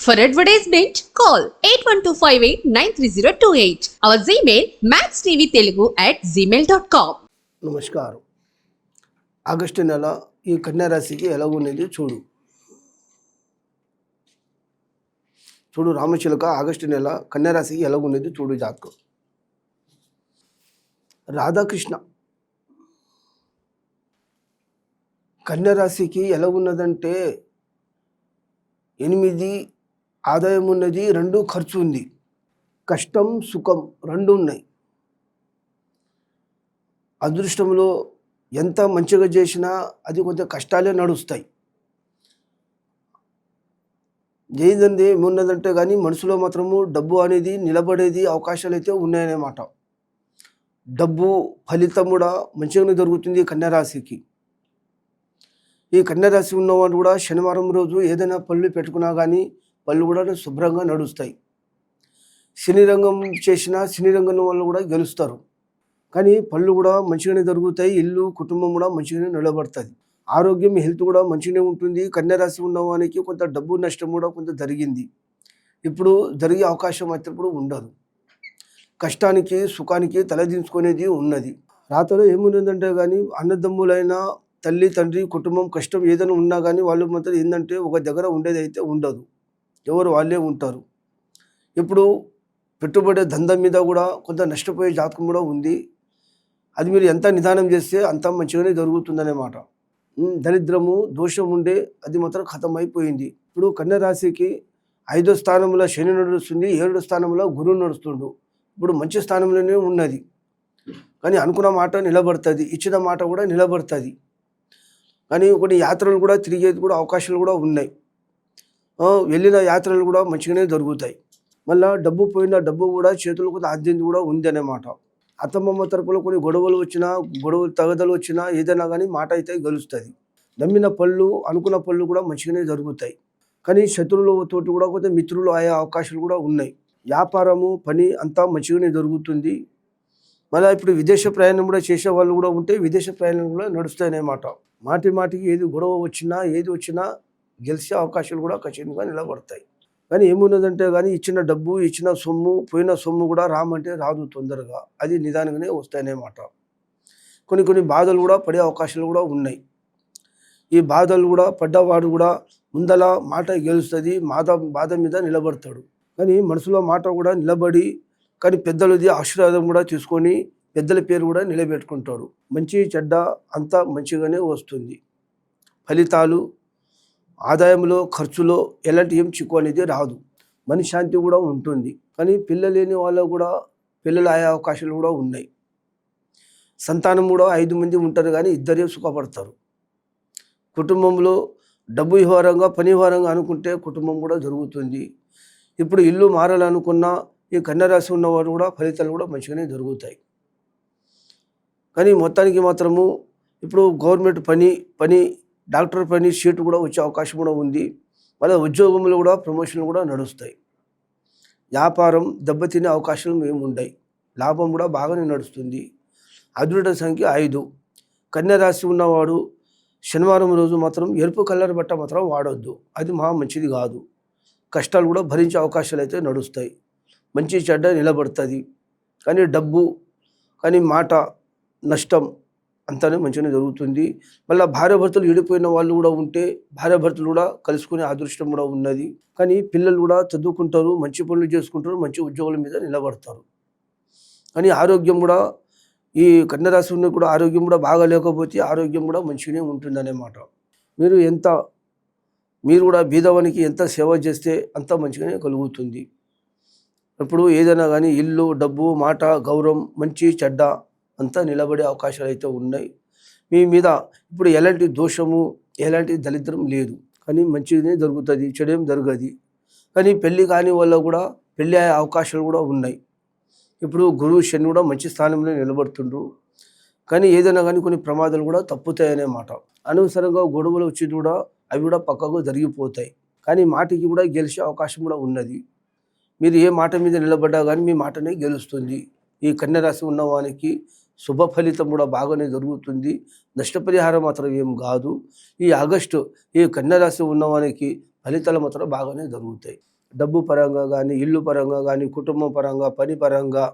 For advertisement, call 8125893028. Our Gmail, maxtvtelugu at gmail.com. నమస్కారం August నెల ఈ కన్యారాశికి ఎలా ఉన్నది చూడు చూడు రామచిలుక ఆగస్టు నెల కన్యారాశికి ఎలా ఉన్నది చూడు జాతకం రాధాకృష్ణ కన్యారాశికి ఎలా ఉన్నదంటే ఎనిమిది ఆదాయం ఉన్నది రెండు ఖర్చు ఉంది. కష్టం సుఖం రెండు ఉన్నాయి. అదృష్టంలో ఎంత మంచిగా చేసినా అది కొంచెం కష్టాలే నడుస్తాయి. ఏదంటే ఏమున్నదంటే కానీ మనసులో మాత్రము డబ్బు అనేది నిలబడేది అవకాశాలు అయితే ఉన్నాయన్నమాట డబ్బు ఫలితం కూడా మంచిగానే దొరుకుతుంది కన్యారాశికి. ఈ కన్యారాశి ఉన్నవాళ్ళు కూడా శనివారం రోజు ఏదైనా పళ్ళు పెట్టుకున్నా కానీ పళ్ళు కూడా శుభ్రంగా నడుస్తాయి. సినీ రంగం చేసిన సినీ రంగం వాళ్ళు కూడా గెలుస్తారు. కానీ పళ్ళు కూడా మంచిగానే దొరుకుతాయి ఇల్లు కుటుంబం కూడా మంచిగానే నిలబడుతుంది. ఆరోగ్యం హెల్త్ కూడా మంచిగానే ఉంటుంది. కన్యారాశి ఉన్నవానికి కొంత డబ్బు నష్టం కూడా కొంత జరిగింది. ఇప్పుడు జరిగే అవకాశం అయినప్పుడు ఉండదు. కష్టానికి సుఖానికి తలదించుకునేది ఉన్నది. రాతలో ఏముందంటే కానీ అన్నదమ్ములైన తల్లి తండ్రి కుటుంబం కష్టం ఏదైనా ఉన్నా కానీ వాళ్ళు మాత్రం ఏంటంటే ఒక దగ్గర ఉండేది అయితే ఉండదు. ఎవరు వాళ్ళే ఉంటారు. ఇప్పుడు పెట్టుబడి దందా మీద కూడా కొంత నష్టపోయే జాతకం కూడా ఉంది. అది మీరు ఎంత నిదానం చేస్తే అంత మంచిగానే జరుగుతుందనేమాట దరిద్రము దోషం ఉండే అది మాత్రం ఖతం అయిపోయింది ఇప్పుడు కన్యరాశికి ఐదో స్థానంలో శని నడుస్తుంది ఏడో స్థానంలో గురువు నడుస్తుండు. ఇప్పుడు మంచి స్థానంలోనే ఉన్నది. కానీ అనుకున్న మాట నిలబడుతుంది ఇచ్చిన మాట కూడా నిలబడుతుంది. కానీ కొన్ని యాత్రలు కూడా తిరిగేది కూడా అవకాశాలు కూడా ఉన్నాయి. వెళ్ళిన యాత్రలు కూడా మంచిగానే జరుగుతాయి. మళ్ళా డబ్బు పోయిన డబ్బు కూడా చేతులకు అందింది కూడా ఉంది అన్నమాట అత్తమ్మమ్మ తరపులో కొన్ని గొడవలు వచ్చినా గొడవలు తగదలు వచ్చినా ఏదైనా కానీ మాట అయితే గెలుస్తుంది. నమ్మిన పళ్ళు అనుకున్న పళ్ళు కూడా మంచిగానే జరుగుతాయి. కానీ శత్రువులతో కూడా కొంత మిత్రులు అయ్యే అవకాశాలు కూడా ఉన్నాయి. వ్యాపారము పని అంతా మంచిగానే జరుగుతుంది. మళ్ళీ ఇప్పుడు విదేశ ప్రయాణం కూడా చేసే వాళ్ళు కూడా ఉంటే విదేశ ప్రయాణం కూడా నడుస్తాయనమాట మాటి మాటికి ఏది గొడవ వచ్చినా ఏది వచ్చినా గెలిచే అవకాశాలు కూడా ఖచ్చితంగా నిలబడతాయి. కానీ ఏమున్నదంటే కానీ ఇచ్చిన డబ్బు ఇచ్చిన సొమ్ము పోయిన సొమ్ము కూడా రామంటే రాదు తొందరగా. అది నిదానంగానే వస్తాయనేమాట కొన్ని కొన్ని బాధలు కూడా పడే అవకాశాలు కూడా ఉన్నాయి. ఈ బాధలు కూడా పడ్డవాడు కూడా ముందల మాట గెలుస్తుంది మాద బాధ మీద నిలబడతాడు. కానీ మనసులో మాట కూడా నిలబడి కానీ పెద్దలది ఆశీర్వాదం కూడా తీసుకొని పెద్దల పేరు కూడా నిలబెట్టుకుంటాడు. మంచి చెడ్డ అంతా మంచిగానే వస్తుంది. ఫలితాలు ఆదాయంలో ఖర్చులో ఎలాంటి ఏం చిక్కు అనేది రాదు. మనశ్శాంతి కూడా ఉంటుంది. కానీ పిల్ల లేని వాళ్ళు కూడా పిల్లలు అయ్యే అవకాశాలు కూడా ఉన్నాయి. సంతానం కూడా ఐదు మంది ఉంటారు కానీ ఇద్దరే సుఖపడతారు. కుటుంబంలో డబ్బు వ్యవహారంగా పని వ్యవహారంగా అనుకుంటే కుటుంబం కూడా జరుగుతుంది. ఇప్పుడు ఇల్లు మారాలనుకున్నా ఈ కన్యరాశి ఉన్నవారు కూడా ఫలితాలు కూడా మంచిగానే జరుగుతాయి. కానీ మొత్తానికి మాత్రము ఇప్పుడు గవర్నమెంట్ పని పని డాక్టర్ పని సీటు కూడా వచ్చే అవకాశం కూడా ఉంది. మళ్ళీ ఉద్యోగంలో కూడా ప్రమోషన్లు కూడా నడుస్తాయి. వ్యాపారం దెబ్బతినే అవకాశాలు ఏమి ఉండవు లాభం కూడా బాగానే నడుస్తుంది. అదృఢ సంఖ్య ఐదు. కన్యరాశి ఉన్నవాడు శనివారం రోజు మాత్రం ఎరుపు కలర్ బట్ట మాత్రం వాడొద్దు. అది మహా మంచిది కాదు. కష్టాలు కూడా భరించే అవకాశాలు అయితే నడుస్తాయి. మంచి చెడ్డ నిలబడుతుంది. కానీ డబ్బు కానీ మాట నష్టం అంతానే మంచిగానే జరుగుతుంది. మళ్ళీ భార్యాభర్తలు విడిపోయిన వాళ్ళు కూడా ఉంటే భార్యాభర్తలు కూడా కలుసుకునే అదృష్టం కూడా ఉన్నది. కానీ పిల్లలు కూడా చదువుకుంటారు మంచి పనులు చేసుకుంటారు మంచి ఉద్యోగాల మీద నిలబడతారు. కానీ ఆరోగ్యం కూడా ఈ కన్యరాశి ఉన్న కూడా ఆరోగ్యం కూడా బాగా లేకపోతే ఆరోగ్యం కూడా మంచిగానే ఉంటుందన్నమాట మీరు ఎంత మీరు కూడా బీదవానికి ఎంత సేవ చేస్తే అంత మంచిగానే కలుగుతుంది. ఇప్పుడు ఏదైనా కానీ ఇల్లు డబ్బు మాట గౌరవం మంచి చెడ్డ అంతా నిలబడే అవకాశాలు అయితే ఉన్నాయి. మీ మీద ఇప్పుడు ఎలాంటి దోషము ఎలాంటి దరిద్రం లేదు. కానీ మంచిదే జరుగుతుంది చెడేం జరగదు. కానీ పెళ్ళి కాని వల్ల కూడా పెళ్ళి అయ్యే అవకాశాలు కూడా ఉన్నాయి. ఇప్పుడు గురువు శని కూడా మంచి స్థానంలో నిలబడుతుండ్రు. కానీ ఏదైనా కానీ కొన్ని ప్రమాదాలు కూడా తప్పుతాయనే మాట. అనవసరంగా గొడవలు వచ్చి కూడా అవి కూడా పక్కకు జరిగిపోతాయి. కానీ మాటకి కూడా గెలిచే అవకాశం కూడా ఉన్నది. మీరు ఏ మాట మీద నిలబడ్డా కానీ మీ మాటనే గెలుస్తుంది. ఈ కన్యరాశి ఉన్న వానికి శుభ ఫలితం కూడా బాగానే జరుగుతుంది. నష్టపరిహారం మాత్రం ఏం కాదు. ఈ ఆగస్టు ఈ కన్యరాశి ఉన్నవానికి ఫలితాలు మాత్రం బాగానే జరుగుతాయి. డబ్బు పరంగా కానీ ఇల్లు పరంగా కానీ కుటుంబం పరంగా పని పరంగా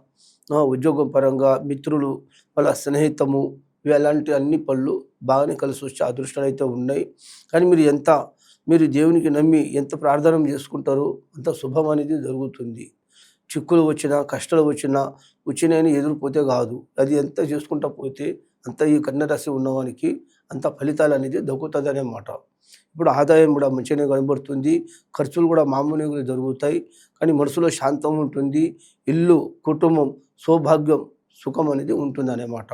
ఉద్యోగం పరంగా మిత్రులు వాళ్ళ స్నేహితము ఇలాంటి అన్ని పనులు బాగానే కలిసి వచ్చే అదృష్టాలు అయితే ఉన్నాయి. కానీ మీరు ఎంత మీరు దేవునికి నమ్మి ఎంత ప్రార్థన చేసుకుంటారో అంత శుభం అనేది జరుగుతుంది. చిక్కులు వచ్చినా కష్టాలు వచ్చినా వచ్చినాయని ఎదురుపోతే కాదు. అది ఎంత చేసుకుంటా పోతే అంత ఈ కన్యరాశి ఉన్నవానికి అంత ఫలితాలు అనేది దక్కుతుంది అన్నమాట ఇప్పుడు ఆదాయం కూడా మంచిగానే కనబడుతుంది. ఖర్చులు కూడా మామూలుగా జరుగుతాయి. కానీ మనసులో శాంతం ఉంటుంది. ఇల్లు కుటుంబం సౌభాగ్యం సుఖం అనేది ఉంటుంది అన్నమాట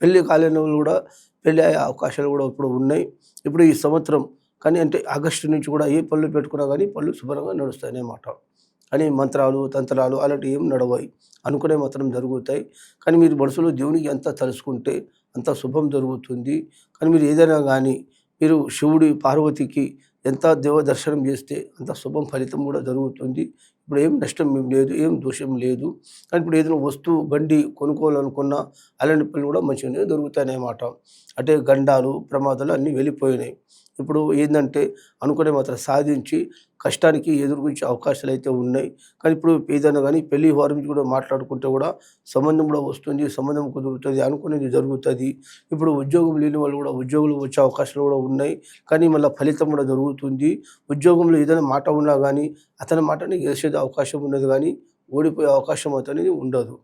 పెళ్ళి కాలేని వాళ్ళు కూడా పెళ్ళి అయ్యే అవకాశాలు కూడా ఇప్పుడు ఉన్నాయి. ఇప్పుడు ఈ సంవత్సరం కానీ అంటే ఆగస్టు నుంచి కూడా ఏ పళ్ళు పెట్టుకున్నా కానీ పళ్ళు శుభ్రంగా నడుస్తాయి అన్నమాట కానీ మంత్రాలు తంత్రాలు అలాంటివి ఏం నడవాయి. అనుకునే మాత్రం జరుగుతాయి. కానీ మీరు మనసులో దేవునికి ఎంత తలుసుకుంటే అంత శుభం జరుగుతుంది. కానీ మీరు ఏదైనా కానీ మీరు శివుడి పార్వతికి ఎంత దేవ దర్శనం చేస్తే అంత శుభం ఫలితం కూడా జరుగుతుంది. ఇప్పుడు ఏం నష్టం ఏం లేదు ఏం దోషం లేదు. కానీ ఇప్పుడు ఏదైనా వస్తువు బండి కొనుక్కోవాలనుకున్నా అలాంటి పనులు కూడా మంచిగానే దొరుకుతాయి అన్నమాట అంటే గండాలు ప్రమాదాలు అన్నీ వెళ్ళిపోయినాయి. ఇప్పుడు ఏంటంటే అనుకునే మాత్రం సాధించి కష్టానికి ఎదుర్కొంచే అవకాశాలు అయితే ఉన్నాయి. కానీ ఇప్పుడు ఏదైనా కానీ పెళ్ళి వారి కూడా మాట్లాడుకుంటే కూడా సంబంధం కూడా వస్తుంది సంబంధం కుదురుతుంది అనుకునేది జరుగుతుంది. ఇప్పుడు ఉద్యోగం లేని వాళ్ళు కూడా ఉద్యోగులు వచ్చే అవకాశాలు కూడా ఉన్నాయి. కానీ మళ్ళీ ఫలితం కూడా జరుగుతుంది ఉద్యోగంలో ఏదైనా మాట ఉన్నా కానీ అతని మాటని గెలిచేది అవకాశం ఉన్నది కానీ ఓడిపోయే అవకాశం అనేది ఉండదు.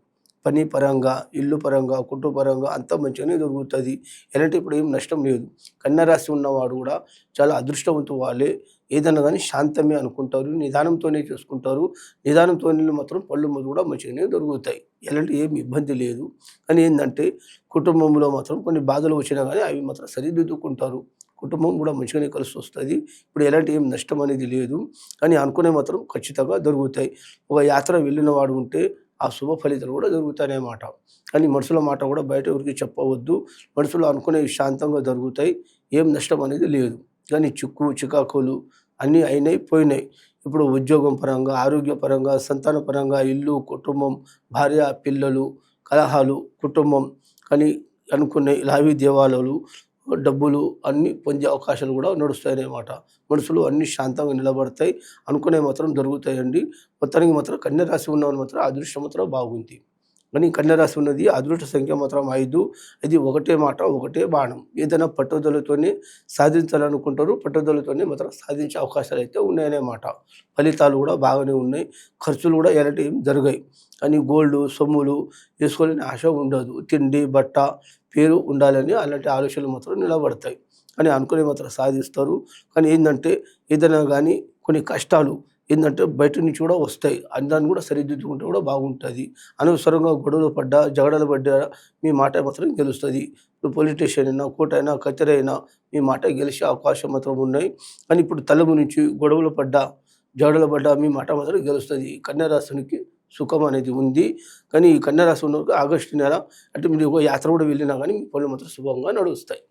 పని పరంగా ఇల్లు పరంగా కుటుంబ పరంగా అంతా మంచిగానే దొరుకుతుంది. ఎలాంటి ఇప్పుడు ఏం నష్టం లేదు. కన్యరాశి ఉన్నవాడు కూడా చాలా అదృష్టవంతు వాళ్ళే. ఏదన్నా కానీ శాంతమే అనుకుంటారు. నిదానంతోనే చేసుకుంటారు. నిదానంతోనే మాత్రం పళ్ళు మొదలు కూడా మంచిగానే దొరుకుతాయి. ఎలాంటి ఏమి ఇబ్బంది లేదు. కానీ ఏంటంటే కుటుంబంలో మాత్రం కొన్ని బాధలు వచ్చినా కానీ అవి మాత్రం సరిదిద్దుకుంటారు. కుటుంబం కూడా మంచిగానే కలిసి వస్తుంది. ఇప్పుడు ఎలాంటి ఏం నష్టం అనేది లేదు. కానీ అనుకునే మాత్రం ఖచ్చితంగా దొరుకుతాయి. ఒక యాత్ర వెళ్ళిన వాడు ఉంటే ఆ శుభ ఫలితాలు కూడా జరుగుతాయన్నమాట కానీ మనుషుల మాట కూడా బయట ఎవరికి చెప్పవద్దు. మనుషులు అనుకునేవి శాంతంగా జరుగుతాయి. ఏం నష్టం అనేది లేదు. కానీ చిక్కు చికాకులు అన్నీ అయినాయి పోయినాయి. ఇప్పుడు ఉద్యోగం పరంగా ఆరోగ్య పరంగా సంతాన పరంగా ఇల్లు కుటుంబం భార్య పిల్లలు కలహాలు కుటుంబం. కానీ అనుకునే లావిదేవాలలు డబ్బులు అన్నీ పొందే అవకాశాలు కూడా నడుస్తాయి అన్నమాట మనుషులు అన్ని శాంతంగా నిలబడతాయి. అనుకునే మాత్రం జరుగుతాయండి. మొత్తానికి మాత్రం కన్య రాశి ఉన్నవారు మాత్రం అదృష్టం మాత్రం బాగుంది. కానీ కన్య రాశి ఉన్నది అదృష్ట సంఖ్య మాత్రం ఐదు. ఇది ఒకటే మాట ఒకటే బాణం. ఏదైనా పట్టుదలతోనే సాధించాలనుకుంటారు. పట్టుదలతోనే మాత్రం సాధించే అవకాశాలు అయితే ఉన్నాయన్నమాట ఫలితాలు కూడా బాగానే ఉన్నాయి. ఖర్చులు కూడా ఎలాంటి జరిగాయి కానీ గోల్డ్ సొమ్ములు వేసుకోవాలని ఆశ ఉండదు. తిండి బట్ట పేరు ఉండాలని అలాంటి ఆలోచనలు మాత్రం నిలబడతాయి. అని అనుకునే మాత్రం సాధిస్తారు. కానీ ఏంటంటే ఏదైనా కానీ కొన్ని కష్టాలు ఏంటంటే బయట నుంచి కూడా వస్తాయి. దాన్ని కూడా సరిదిద్దుకుంటే కూడా బాగుంటుంది. అనవసరంగా గొడవలు పడ్డా జగడలు పడ్డా మీ మాట మాత్రం గెలుస్తుంది. ఇప్పుడు పోలీస్ స్టేషన్ అయినా కోర్టు అయినా కచేరీ అయినా మీ మాట గెలిచే అవకాశం మాత్రం ఉన్నాయి. కానీ ఇప్పుడు తలము నుంచి గొడవలు పడ్డా జగడలు పడ్డా మీ మాట మాత్రం గెలుస్తుంది. కన్యారాశునికి సుఖం అనేది ఉంది. కానీ ఈ కన్యారాశి ఉన్నవారికి ఆగస్టు నెల అంటే మీరు యాత్ర కూడా వెళ్ళినా కానీ మీ పనులు మాత్రం శుభంగా నడుస్తాయి.